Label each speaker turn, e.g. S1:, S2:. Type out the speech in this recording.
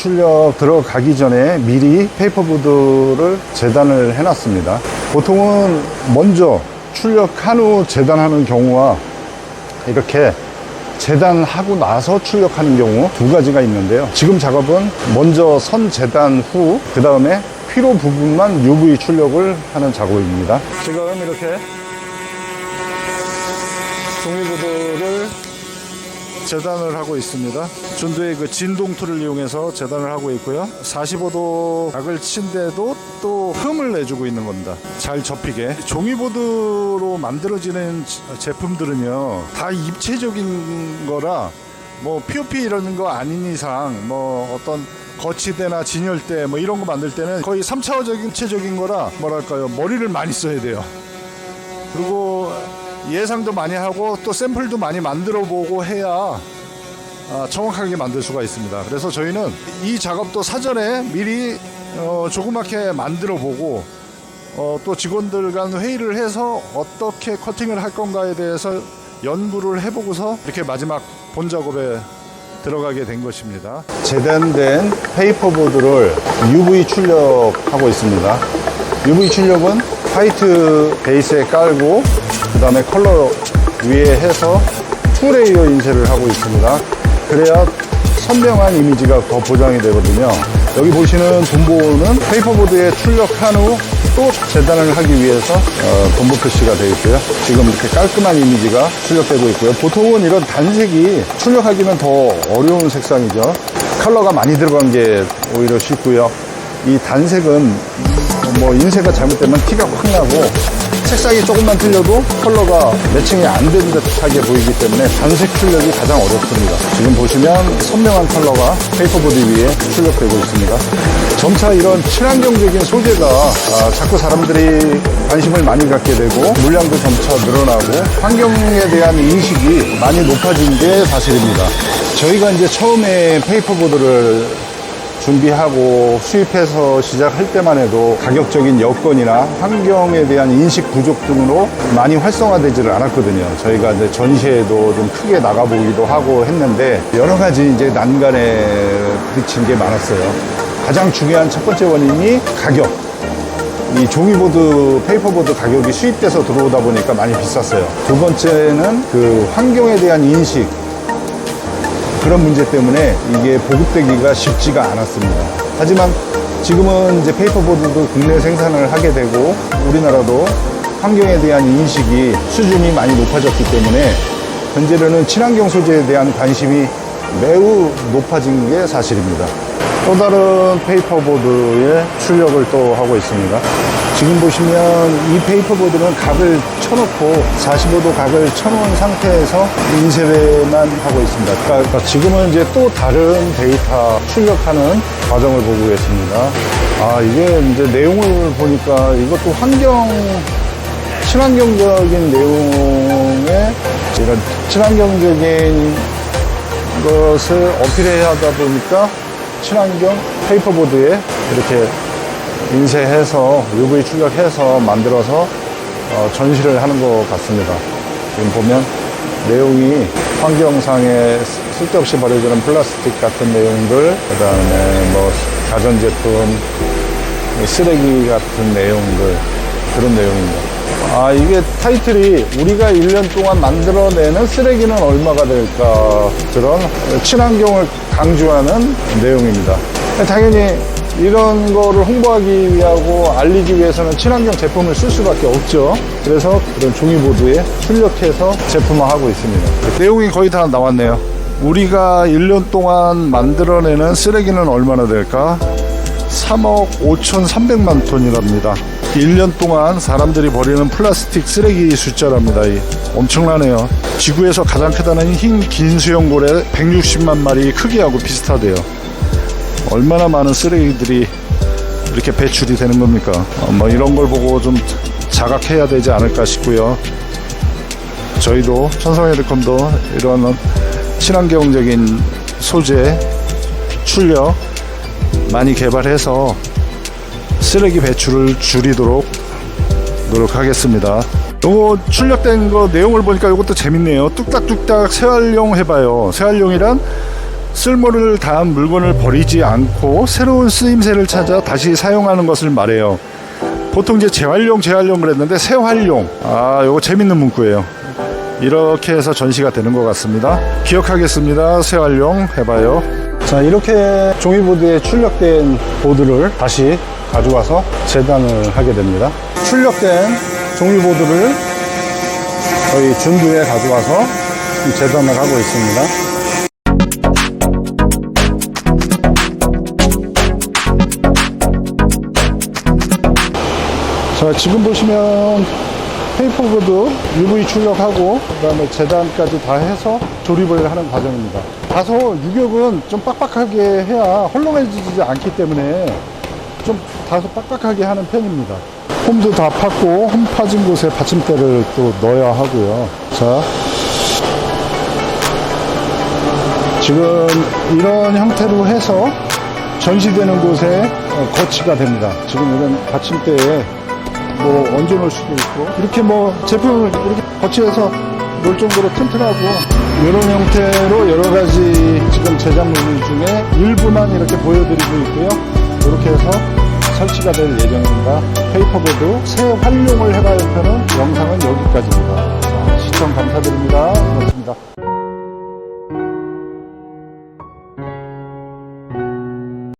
S1: 출력 들어가기 전에 미리 페이퍼보드를 재단을 해놨습니다. 보통은 먼저 출력한 후 재단하는 경우와 이렇게 재단하고 나서 출력하는 경우 두 가지가 있는데요. 지금 작업은 먼저 선 재단 후, 그 다음에 휘로 부분만 UV 출력을 하는 작업입니다. 지금 이렇게 종이보드를 재단을 하고 있습니다. 준도의 그 진동툴을 이용해서 재단을 하고 있고요. 45도 각을 친데도 또 흠을 내주고 있는 겁니다. 잘 접히게. 종이보드로 만들어지는 지- 제품들은요, 다 입체적인 거라 뭐 POP 이런 거 아닌 이상 뭐 어떤 거치대나 진열대 뭐 이런 거 만들 때는 거의 3차원적인 입체적인 거라 뭐랄까요 머리를 많이 써야 돼요. 그리고 예상도 많이 하고 또 샘플도 많이 만들어 보고 해야 아, 정확하게 만들 수가 있습니다. 그래서 저희는 이 작업도 사전에 미리 어, 조그맣게 만들어 보고 어, 또 직원들 간 회의를 해서 어떻게 커팅을 할 건가에 대해서 연구를 해보고서 이렇게 마지막 본 작업에 들어가게 된 것입니다. 재단된 페이퍼보드를 UV 출력하고 있습니다. UV 출력은 화이트 베이스에 깔고 그 다음에 컬러 위에 해서 투레이어 인쇄를 하고 있습니다. 그래야 선명한 이미지가 더 보장이 되거든요. 여기 보시는 돈보는 페이퍼보드에 출력한 후 또 재단을 하기 위해서 어, 돈보 표시가 되어 있고요. 지금 이렇게 깔끔한 이미지가 출력되고 있고요. 보통은 이런 단색이 출력하기는 더 어려운 색상이죠. 컬러가 많이 들어간 게 오히려 쉽고요. 이 단색은 뭐 인쇄가 잘못되면 티가 확 나고 색상이 조금만 틀려도 컬러가 매칭이 안된 듯하게 보이기 때문에 단색 출력이 가장 어렵습니다. 지금 보시면 선명한 컬러가 페이퍼보드 위에 출력되고 있습니다. 점차 이런 친환경적인 소재가 아, 자꾸 사람들이 관심을 많이 갖게 되고 물량도 점차 늘어나고 환경에 대한 인식이 많이 높아진 게 사실입니다. 저희가 이제 처음에 페이퍼보드를 준비하고 수입해서 시작할 때만 해도 가격적인 여건이나 환경에 대한 인식 부족 등으로 많이 활성화되지를 않았거든요. 저희가 이제 전시회도 좀 크게 나가보기도 하고 했는데 여러 가지 이제 난간에 부딪힌 게 많았어요. 가장 중요한 첫 번째 원인이 가격. 이 종이보드, 페이퍼보드 가격이 수입돼서 들어오다 보니까 많이 비쌌어요. 두 번째는 그 환경에 대한 인식. 그런 문제 때문에 이게 보급되기가 쉽지가 않았습니다. 하지만 지금은 이제 페이퍼보드도 국내 생산을 하게 되고 우리나라도 환경에 대한 인식이 수준이 많이 높아졌기 때문에 현재로는 친환경 소재에 대한 관심이 매우 높아진 게 사실입니다. 또 다른 페이퍼보드의 출력을 또 하고 있습니다. 지금 보시면 이 페이퍼보드는 각을 쳐놓고 45도 각을 쳐놓은 상태에서 인쇄만 하고 있습니다. 그러니까 지금은 이제 또 다른 데이터 출력하는 과정을 보고 계십니다. 아, 이게 이제 내용을 보니까 이것도 환경 친환경적인 내용의 이런 친환경적인 것을 어필해야 하다 보니까 친환경 페이퍼보드에 이렇게 인쇄해서 UV 출력해서 만들어서 어, 전시를 하는 것 같습니다. 지금 보면 내용이 환경상에 쓸데없이 버려지는 플라스틱 같은 내용들, 그 다음에 뭐 가전제품, 쓰레기 같은 내용들, 그런 내용입니다. 아, 이게 타이틀이 우리가 1년 동안 만들어내는 쓰레기는 얼마가 될까? 그런 친환경을 강조하는 내용입니다. 당연히 이런 거를 홍보하기 위하고 알리기 위해서는 친환경 제품을 쓸 수밖에 없죠. 그래서 그런 종이보드에 출력해서 제품화하고 있습니다. 내용이 거의 다 나왔네요. 우리가 1년 동안 만들어내는 쓰레기는 얼마나 될까? 3억 5,300만 톤이랍니다. 1년 동안 사람들이 버리는 플라스틱 쓰레기 숫자랍니다. 이 엄청나네요. 지구에서 가장 크다는 흰 긴 수염고래 160만 마리 크기하고 비슷하대요. 얼마나 많은 쓰레기들이 이렇게 배출이 되는 겁니까? 어, 뭐 이런 걸 보고 좀 자각해야 되지 않을까 싶고요. 저희도 천성에드컴도 이런 친환경적인 소재 출력 많이 개발해서 쓰레기 배출을 줄이도록 노력하겠습니다. 요거 출력된 거 내용을 보니까 이것도 재밌네요. 뚝딱뚝딱 재활용 해봐요. 재활용이란 쓸모를 다한 물건을 버리지 않고 새로운 쓰임새를 찾아 다시 사용하는 것을 말해요. 보통 이제 재활용, 재활용 그랬는데 새활용. 아, 요거 재밌는 문구예요. 이렇게 해서 전시가 되는 것 같습니다. 기억하겠습니다. 새활용 해봐요. 자, 이렇게 종이보드에 출력된 보드를 다시 가져와서 재단을 하게 됩니다. 출력된 종이보드를 저희 준두에 가져와서 재단을 하고 있습니다. 자, 지금 보시면 페이퍼보드 UV 출력하고 그다음에 재단까지 다 해서 조립을 하는 과정입니다. 다소 유격은 좀 빡빡하게 해야 헐렁해지지 않기 때문에 좀 다소 빡빡하게 하는 편입니다. 홈도 다 팠고 홈 파진 곳에 받침대를 또 넣어야 하고요. 자, 지금 이런 형태로 해서 전시되는 곳에 어, 거치가 됩니다. 지금 이런 받침대에 뭐 얹어 놓을 수도 있고 이렇게 뭐 제품을 이렇게 거치해서 놓을 정도로 튼튼하고 이런 형태로 여러 가지 지금 제작물 중에 일부만 이렇게 보여드리고 있고요. 이렇게 해서 설치가 될 예정입니다. 페이퍼보드 새 활용을 해봐야 하는 영상은 여기까지입니다. 시청 감사드립니다. 고맙습니다.